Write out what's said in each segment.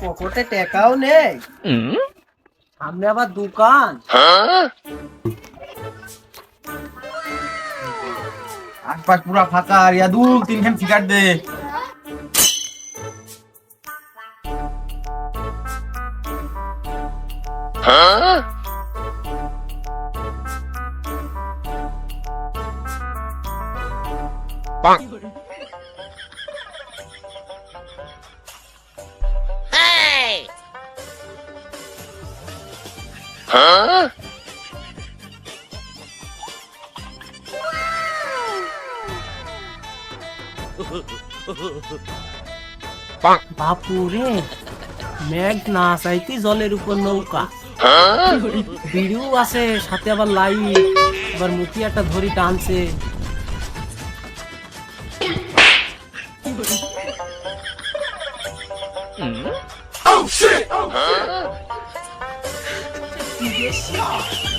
পকেটে টাকাও নেই। সামনে আবার দোকান। আশপাশ পুরা ফাঁকা আর ইয়া দু তিনখান সিগারেট দে। বাপুরে মেঘ না চাইতে জলের উপর নৌকা। বিড়িও আছে সাথে আবার লাইট আবার মুখি একটা ধরি টানছে। এত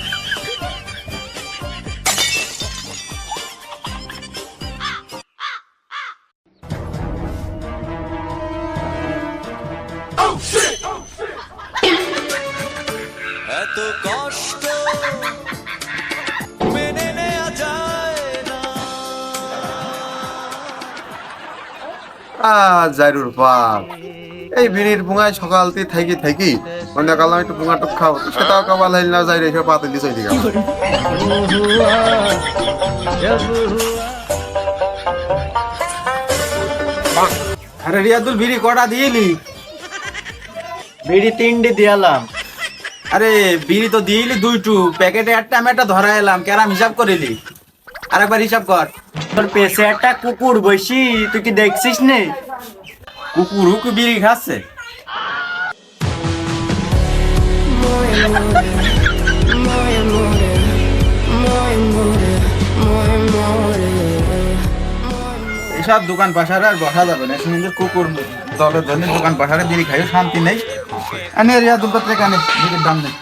জাইরুর বাপ। এই বিড়ির ভুঙায় সকালতে থাকি থাকি মনে একটু টুক খাও সেটাও কপাল হাইল না যাই রেখে পাতিল দিয়ে চলে গেল আরে রিয়াদুল বিড়ি কটা দিয়েলি? বিড়ি তিনটি দিয়ালাম। আরে বিড়ি তো দিয়েলি দুইটু প্যাকেটে একটা আমি একটা ধরা এলাম কেরাম হিসাব করিলি। আরেকবার হিসাব কর। তোর পেছে একটা কুকুর বসি তুই কি দেখছিস নে? কুকুর হুকু বিড়ি খাচ্ছে? এসব দোকান পাশারে আর বসা যাবে না, শুনে কুকুর দলের জন্য দোকান পাশারে বিড়ি খাইও শান্তি নেই। আনে রিয়া, দুটো টাকা নে বিড়ির দাম নেই।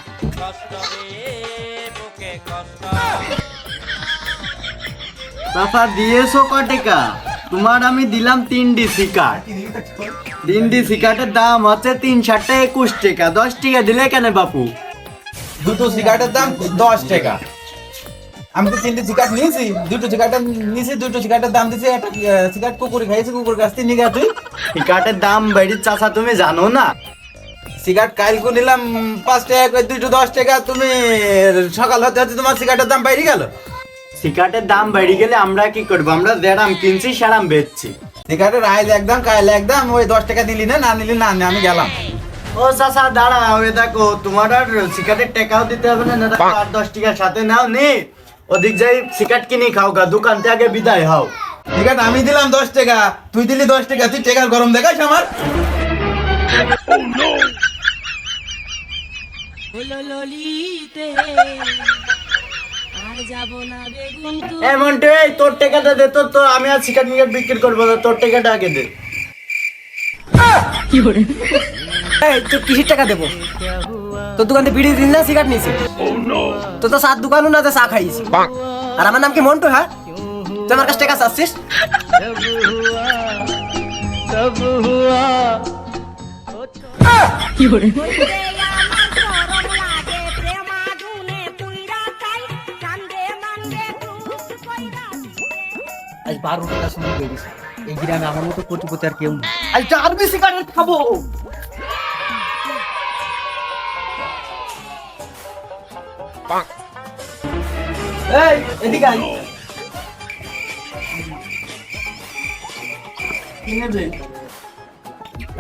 চাচা দিয়েছ ক টাকা তোমার আমি দিলাম তিনটি শিকার। তিনটি শিকারের দাম হচ্ছে তিন ষাটটা একুশ টাকা। দশ টাকা দিলে কেন বাপু? দুটো সিগারেটের দাম দশ টাকা। আমি তো তিনটে সিগারেট নিয়েছি। দুটো সিগারেট নিয়েছি দুটো সিগারেটের দাম দিয়েছি। একটা সিগারেট কুকুর খাইছি কুকুর কাছ থেকে নিয়ে তুই। শিকারের দাম বেড়ির চাচা তুমি জানো না? সিগারেট কালকে নিলাম পাঁচ টাকা দুটো দশ টাকা তুমি সকাল হতে হতে তোমার সিগারেটের দাম বাইরে গেল। শিকারের দাম বেড়ে গেলে আমরা কি করব? আমরা যেরাম কিনছি সেরাম বেচছি। সিগারেটের আইজ একদম কাল একদম ওই দশ টাকা দিলি না না নিলি না আমি গেলাম। ও চাচা দাঁড়াও এ দেখো তোমার আর সিগারেটের টাকাও দিতে হবে না না দেখো আট দশ টাকার সাথে নাও নে। ওদিক যাই সিগারেট কিনে খাও গা দোকান থেকে আগে বিদায় হও। সিগারেট আমি দিলাম দশ টাকা তুই দিলি দশ টাকা তুই টাকার গরম দেখাস আমার। ললিতে আর যাব না বেগুন তু। এ মন্টু এই তোর টাকাটা দে তোর তো আমি আর সিগারেট মিগারেট বিক্রি করব না তোর টাকাটা আগে দে। এই তো কিসের টাকা দেবো? তোর দোকানে বিড়ি দিন না সিগারেট নিয়েছি? তো তো সাত দোকানও না চা খাইছি আর আমার নাম কি মন্টু হ্যাঁ? তুই আমার কাছে টাকা চাচ্ছিস? আজ বারো টাকা শুনে বেরিয়েছে এই গ্রামে আমার মতো কোটিপতি আর কেউ নেই। আজ সিগারেট খাব। এই এদিকে আয়।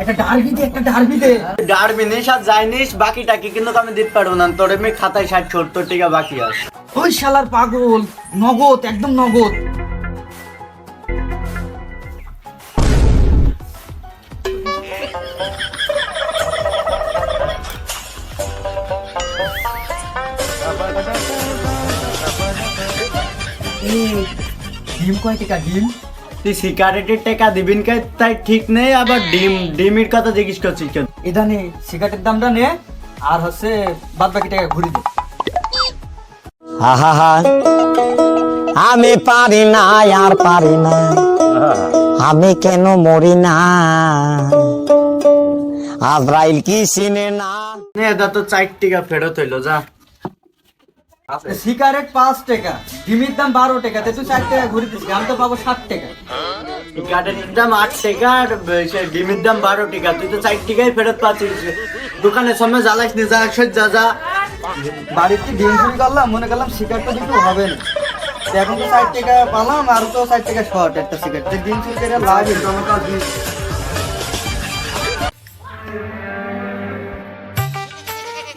একটা ডারবি দে একটা ডারবি দে। ডারবি নিস আর যাই নিস কিন্তু আমি দিতে পারব না। তোর এমনি খাতায় ষাট সত্তর টাকা বাকি আছে। ওই শালার পাগল নগদ একদম নগদ। ডিম কয় টাকা ডিম? তুই সিগারেটের টাকা দিবিন কে? তাই ঠিক নেই আবার ডিম ডিমের কথা জিজ্ঞেস করছিস কেন? এটা নে সিগারেটের দামটা নে আর হচ্ছে বাদ বাকি টাকা ঘুরি দে। আহা আমি পারি না আর পারি না। আমি কেন মরি না? আজরাইল কি চিনে না? নে দা তো চার টাকা ফেরত হইল যা। সিগারেট পাঁচ টাকা ডিমের দাম বারো টাকা তে তুই চার টাকা ঘুরে দিচ্ছি আমি তো পাবো ষাট টাকা। সিগারেটের দাম আট টাকা আর ডিমের দাম বারো টাকা তুই তো চার টাকাই ফেরত পাচ্ছিস। দোকানের সামনে জ্বালাস নি যা সহ্য যা বাড়িতে ডিম চুরি করলাম মনে করলাম সিগারেটটা দিতে হবে না। এখন তো ষাট টাকা পালাম আর তো ষাট টাকা শর্ট একটা সিগারেট ডিম চুরি করে লাগে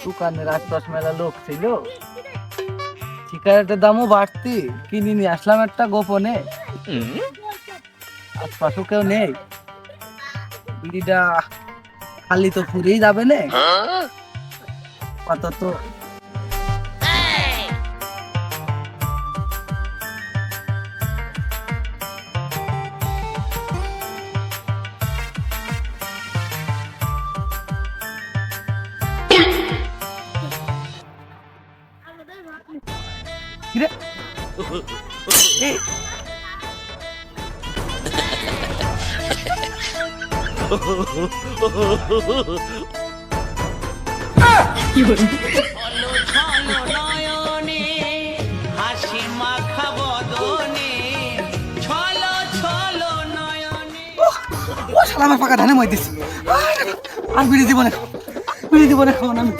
দোকানের আশপাশ মেলা লোক ছিল। সিগারেটের দামও বাড়তি। কিনে নিয়ে আসলাম একটা গোপনে। আশপাশও কেউ নেই। বিড়িটা খালি তো ফুরিয়ে যাবে না। কত কিরে ছলো নয়নে। ও শালা আমার পাকা ধানে মই দিছি। আর বিড়ি দিব না বিড়ি দিব না খাওয়ান আমি।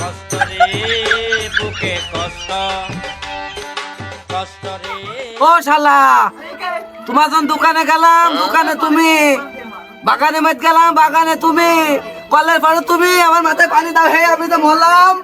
কষ্ট রে বুকে কষ্ট। কষ্ট রে। ও শালা তোমার যখন দোকানে গেলাম দোকানে তুমি বাগানে মাত গেলাম বাগানে তুমি কলের পরে তুমি আমার মাথায় পানি দাও হে আমি তো মরলাম।